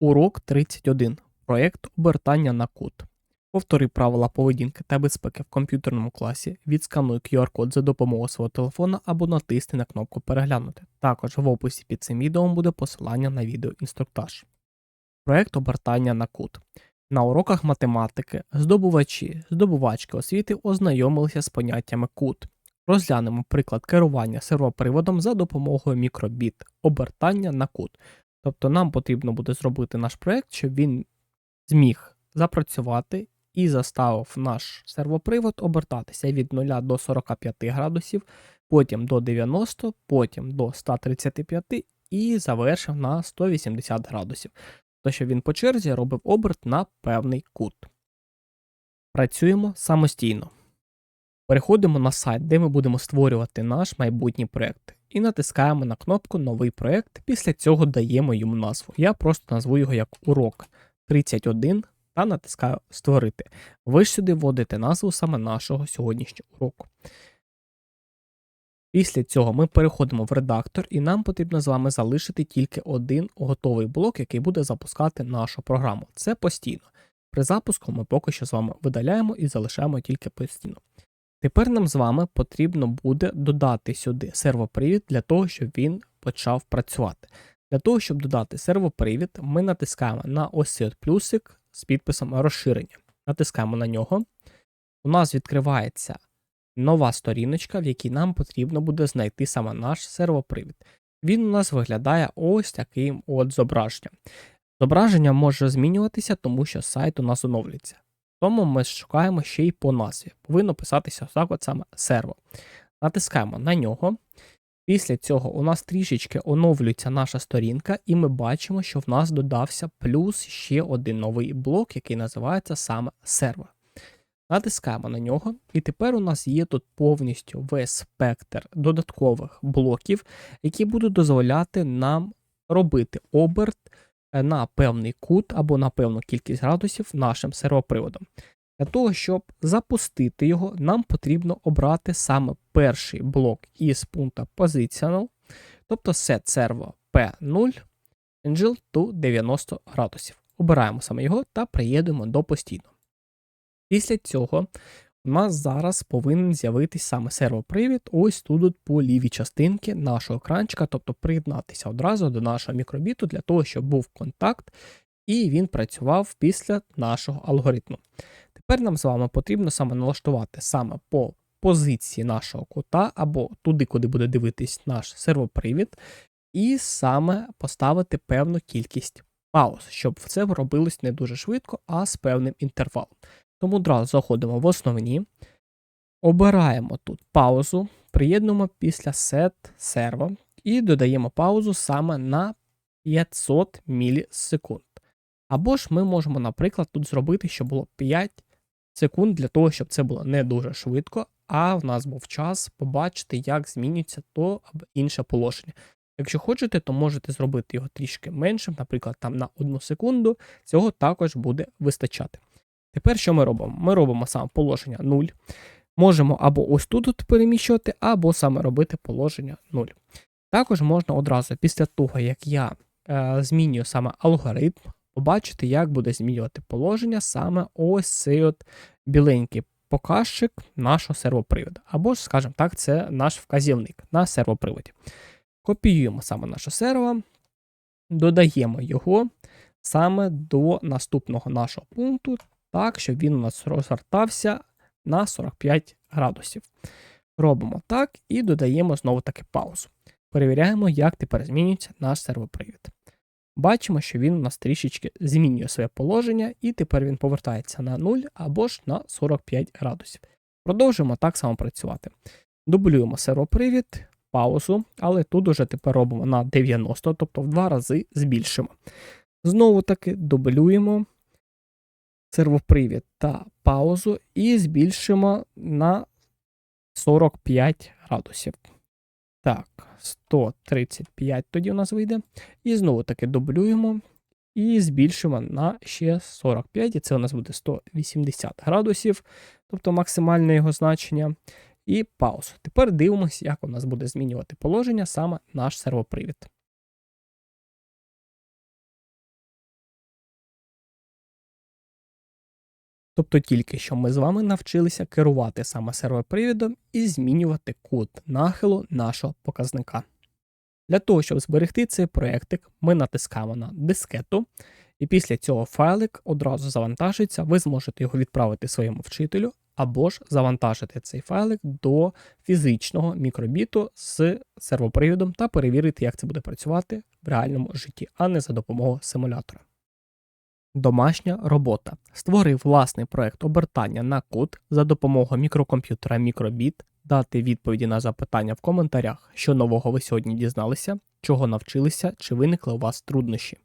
Урок 31. Проєкт обертання на кут. Повтори правила поведінки та безпеки в комп'ютерному класі, відскануй QR-код за допомогою свого телефона або натисни на кнопку Переглянути. Також в описі під цим відео буде посилання на відеоінструктаж. Проєкт обертання на кут. На уроках математики здобувачі, здобувачки освіти ознайомилися з поняттями кут. Розглянемо приклад керування сервоприводом за допомогою мікробіт обертання на кут. Тобто нам потрібно буде зробити наш проєкт, щоб він зміг запрацювати і заставив наш сервопривод обертатися від 0 до 45 градусів, потім до 90, потім до 135 і завершив на 180 градусів. То що він по черзі робив оберт на певний кут. Працюємо самостійно. Переходимо на сайт, де ми будемо створювати наш майбутній проєкт, і натискаємо на кнопку Новий проєкт. Після цього даємо йому назву. Я просто назву його як урок 31 та натискаю Створити. Ви ж сюди вводите назву саме нашого сьогоднішнього уроку. Після цього ми переходимо в редактор, і нам потрібно з вами залишити тільки один готовий блок, який буде запускати нашу програму. Це постійно. При запуску ми поки що з вами видаляємо і залишаємо тільки постійно. Тепер нам з вами потрібно буде додати сюди сервопривід для того, щоб він почав працювати. Для того, щоб додати сервопривід, ми натискаємо на ось цей плюсик з підписом розширення. Натискаємо на нього. У нас відкривається нова сторіночка, в якій нам потрібно буде знайти саме наш сервопривід. Він у нас виглядає ось таким от зображенням. Зображення може змінюватися, тому що сайт у нас оновлюється. Тому ми шукаємо ще й по назві. Повинно писатися так от саме серво. Натискаємо на нього. Після цього у нас трішечки оновлюється наша сторінка, і ми бачимо, що в нас додався плюс ще один новий блок, який називається саме сервер. Натискаємо на нього, і тепер у нас є тут повністю весь спектр додаткових блоків, які будуть дозволяти нам робити оберт на певний кут або на певну кількість градусів нашим сервоприводом. Для того, щоб запустити його, нам потрібно обрати саме перший блок із пункту Positional, тобто set servo P0 Angel to 90 градусів. Обираємо саме його та приєднуємо до постійно. Після цього у нас зараз повинен з'явитись саме сервопривід, ось тут по лівій частинці нашого екранчика, тобто приєднатися одразу до нашого мікробіту для того, щоб був контакт, і він працював після нашого алгоритму. Тепер нам з вами потрібно саме налаштувати саме по позиції нашого кута, або туди, куди буде дивитись наш сервопривід, і саме поставити певну кількість пауз, щоб це робилось не дуже швидко, а з певним інтервалом. Тому одразу заходимо в основні, обираємо тут паузу, приєднуємо після set servo і додаємо паузу саме на 500 мілісекунд. Або ж ми можемо, наприклад, тут зробити, щоб було 5 секунд для того, щоб це було не дуже швидко, а в нас був час побачити, як змінюється то або інше положення. Якщо хочете, то можете зробити його трішки меншим, наприклад, там на 1 секунду, цього також буде вистачати. Тепер що ми робимо? Ми робимо саме положення 0. Можемо або ось тут переміщувати, або саме робити положення 0. Також можна одразу після того, як я е, змінюю саме алгоритм, побачити, як буде змінювати положення саме ось цей от біленький показчик нашого сервоприводу. Або ж, скажімо так, це наш вказівник на сервоприводі. Копіюємо саме наше серво, додаємо його саме до наступного нашого пункту так, щоб він у нас розгортався на 45 градусів. Робимо так і додаємо знову таки паузу. Перевіряємо, як тепер змінюється наш сервопривід. Бачимо, що він у нас трішечки змінює своє положення, і тепер він повертається на 0 або ж на 45 градусів. Продовжуємо так само працювати. Дублюємо сервопривід, паузу, але тут уже тепер робимо на 90, тобто в два рази збільшимо. Знову таки дублюємо сервопривід та паузу і збільшимо на 45 градусів. Так, 135 тоді у нас вийде. І знову таки дублюємо і збільшимо на ще 45, і це у нас буде 180 градусів, тобто максимальне його значення. І паузу. Тепер дивимося, як у нас буде змінювати положення саме наш сервопривід. Тобто тільки що ми з вами навчилися керувати саме сервопривідом і змінювати кут нахилу нашого показника. Для того, щоб зберегти цей проєктик, ми натискаємо на дискету, і після цього файлик одразу завантажиться, ви зможете його відправити своєму вчителю, або ж завантажити цей файлик до фізичного мікробіту з сервопривідом та перевірити, як це буде працювати в реальному житті, а не за допомогою симулятора. Домашня робота. Створив власний проект обертання на код за допомогою мікрокомп'ютера Мікробіт, дати відповіді на запитання в коментарях, що нового ви сьогодні дізналися, чого навчилися, чи виникли у вас труднощі.